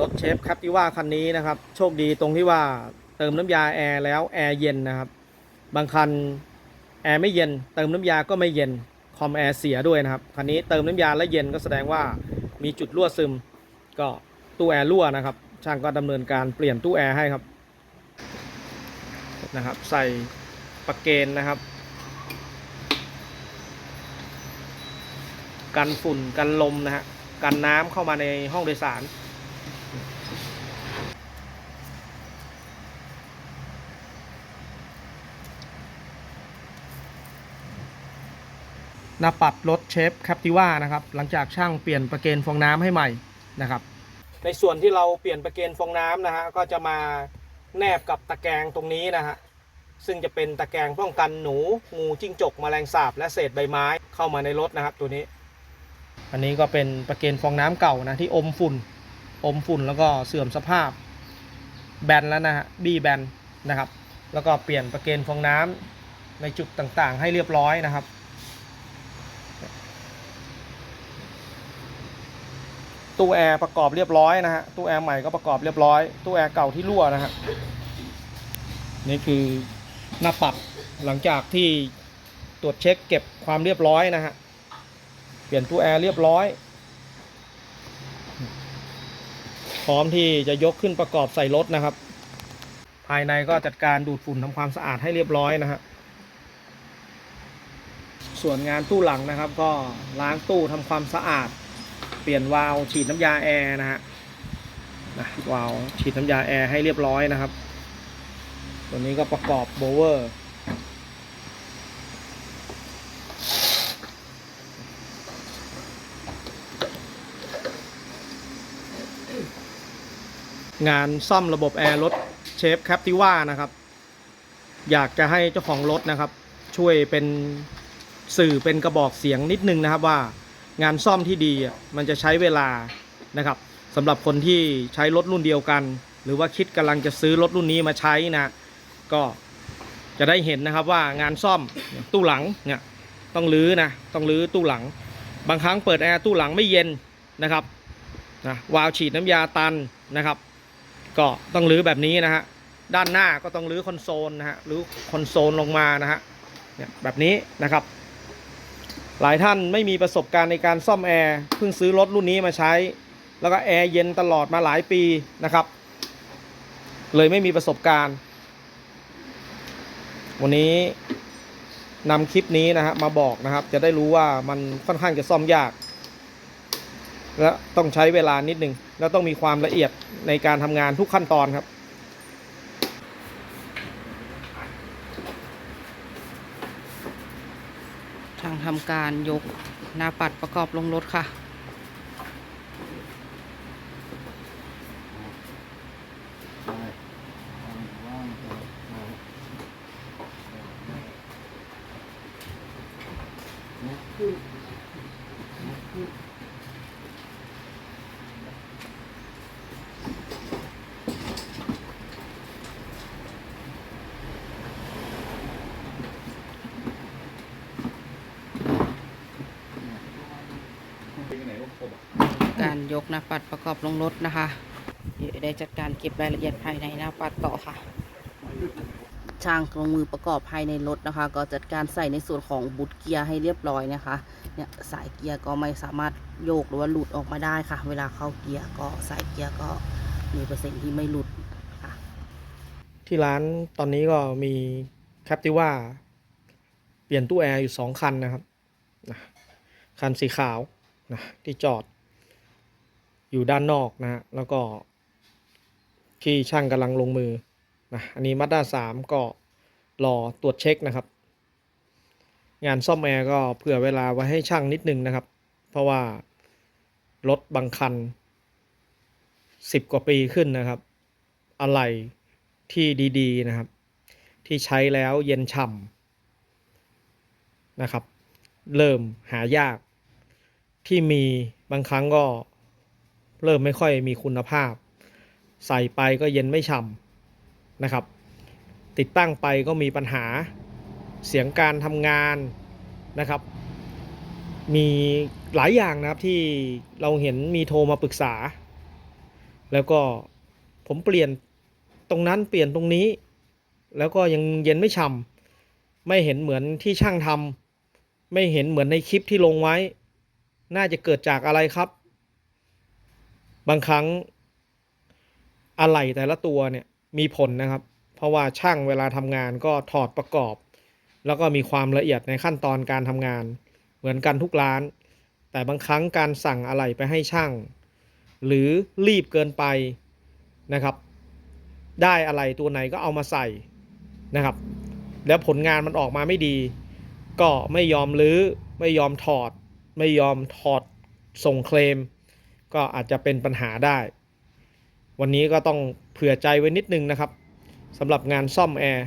รถเชฟครับที่ว่าคันนี้นะครับ โชคดีตรงที่ว่าเติมน้ำยาแอร์แล้วแอร์เย็นนะครับ บางคันแอร์ไม่เย็น เติมน้ำยาก็ไม่เย็นคอมแอร์เสียด้วยนะครับคันนี้เติมน้ำยาแล้วเย็นก็แสดงว่ามีจุดรั่วซึม ก็ตู้แอร์รั่วนะครับ ช่างก็ดำเนินการเปลี่ยนตู้แอร์ให้ครับนะครับ ใส่ปลั๊กเกนนะครับ กันฝุ่นกันลมนะฮะกันน้ำเข้ามาในห้องโดยสาร หน้าปัดรถเชฟแคปติว่านะครับหลังจากช่างเปลี่ยนประเกนฟองน้ำให้ใหม่นะครับ ในส่วนที่เราเปลี่ยนประเกนฟองน้ำนะฮะก็จะมาแนบกับตะแกรงตรงนี้นะฮะซึ่งจะเป็นตะแกรงป้องกันหนูงูจิ้งจกแมลงสาบ และเศษใบไม้เข้ามาในรถนะครับ ตัวนี้ อันนี้ก็เป็นประเกนฟองน้ำเก่านะที่อมฝุ่นอมฝุ่นแล้วก็เสื่อมสภาพแบนแล้วนะฮะบี้แบนนะครับ แล้วก็เปลี่ยนประเกนฟองน้ำในจุดต่างๆ ให้เรียบร้อยนะครับ ตู้แอร์ประกอบเรียบร้อยนะฮะตู้แอร์ใหม่ก็ประกอบเรียบร้อยตู้แอร์เก่าที่รั่วนะฮะนี่คือหน้าปัดหลังจากที่ตรวจเช็คเก็บความเรียบร้อยนะฮะเปลี่ยนตู้แอร์เรียบร้อย พร้อมที่จะยกขึ้นประกอบใส่รถนะครับ ภายในก็จัดการดูดฝุ่นทำความสะอาดให้เรียบร้อยนะฮะส่วนงานตู้หลังนะครับ ก็ล้างตู้ทำความสะอาด ปลี่ยนวาล์วฉีดน้ำยาแอร์นะฮะนะวาล์วฉีดน้ำยาแอร์ให้เรียบร้อยนะครับ ตัวนี้ก็ประกอบโบเวอร์งานซ่อมระบบแอร์รถเชฟแคปติว่านะครับ อยากจะให้เจ้าของรถนะครับ ช่วยเป็นสื่อเป็นกระบอกเสียงนิดนึงนะครับว่า งานซ่อมที่ดีมันจะใช้เวลานะครับสำหรับคนที่ใช้รถรุ่นเดียวกัน หรือว่าคิดกำลังจะซื้อรถรุ่นนี้มาใช้นะก็จะได้เห็นนะครับว่างานซ่อมตู้หลังเนี่ยต้องรื้อนะต้องรื้อตู้หลัง บางครั้งเปิดแอร์ตู้หลังไม่เย็นนะครับนะวาล์วฉีดน้ำยาตันนะครับ ก็ต้องรื้อแบบนี้นะฮะด้านหน้าก็ต้องรื้อคอนโซลนะฮะรื้อคอนโซลลงมานะฮะเนี่ยแบบนี้นะครับ หลายท่านไม่มีประสบการณ์ในการซ่อมแอร์เพิ่งซื้อรถรุ่นนี้มาใช้ แล้วก็แอร์เย็นตลอดมาหลายปีนะครับ เลยไม่มีประสบการณ์ วันนี้นำคลิปนี้นะฮะมาบอกนะครับ จะได้รู้ว่ามันค่อนข้างจะซ่อมยาก และต้องใช้เวลานิดหนึ่งแล้วต้องมีความละเอียดในการทำงานทุกขั้นตอนครับ ทางทำการยกหน้าปัดประกอบลงรถค่ะ การยกหน้าปัดประกอบลงรถนะคะเดี๋ยวได้จัดการเก็บรายละเอียดภายในหน้าปัดต่อค่ะ ช่างลงมือประกอบภายในรถนะคะ ก็จัดการใส่ในส่วนของบุตรเกียร์ให้เรียบร้อยนะคะ เนี่ยสายเกียร์ก็ไม่สามารถโยกหรือว่าหลุดออกมาได้ค่ะ เวลาเข้าเกียร์ก็สายเกียร์ก็มีเปอร์เซ็นต์ที่ไม่หลุดค่ะ ที่ร้านตอนนี้ก็มีแคปติว่าเปลี่ยนตู้แอร์อยู่สองคันนะครับนะคันสีขาวนะที่จอด อยู่ด้านนอกนะฮะแล้วก็ที่ช่างกำลังลงมือนะอันนี้มาด้าสามก็รอตรวจเช็คนะครับ งานซ่อมแอร์ก็เผื่อเวลาไว้ให้ช่างนิดนึงนะครับ เพราะว่ารถบางคันสิบกว่าปีขึ้นนะครับ อะไรที่ดีๆนะครับ ที่ใช้แล้วเย็นฉ่ำนะครับ เริ่มหายากที่มีบางครั้งก็ เริ่มไม่ค่อยมีคุณภาพ ใส่ไปก็เย็นไม่ฉ่ำนะครับ ติดตั้งไปก็มีปัญหาเสียงการทำงานนะครับ มีหลายอย่างนะครับที่เราเห็นมีโทรมาปรึกษา แล้วก็ผมเปลี่ยนตรงนั้นเปลี่ยนตรงนี้ แล้วก็ยังเย็นไม่ฉ่ำไม่เห็นเหมือนที่ช่างทำไม่เห็นเหมือนในคลิปที่ลงไว้ น่าจะเกิดจากอะไรครับ บางครั้งอะไหล่แต่ละตัวเนี่ยมีผลนะครับ เพราะว่าช่างเวลาทำงานก็ถอดประกอบ แล้วก็มีความละเอียดในขั้นตอนการทำงาน เหมือนกันทุกร้าน แต่บางครั้งการสั่งอะไหล่ไปให้ช่าง หรือรีบเกินไปนะครับ ได้อะไรตัวไหนก็เอามาใส่นะครับ แล้วผลงานมันออกมาไม่ดี ก็ไม่ยอมรื้อไม่ยอมถอด ไม่ยอมถอดส่งเคลม ก็อาจจะเป็นปัญหาได้ วันนี้ก็ต้องเผื่อใจไว้นิดนึงนะครับสำหรับงานซ่อมแอร์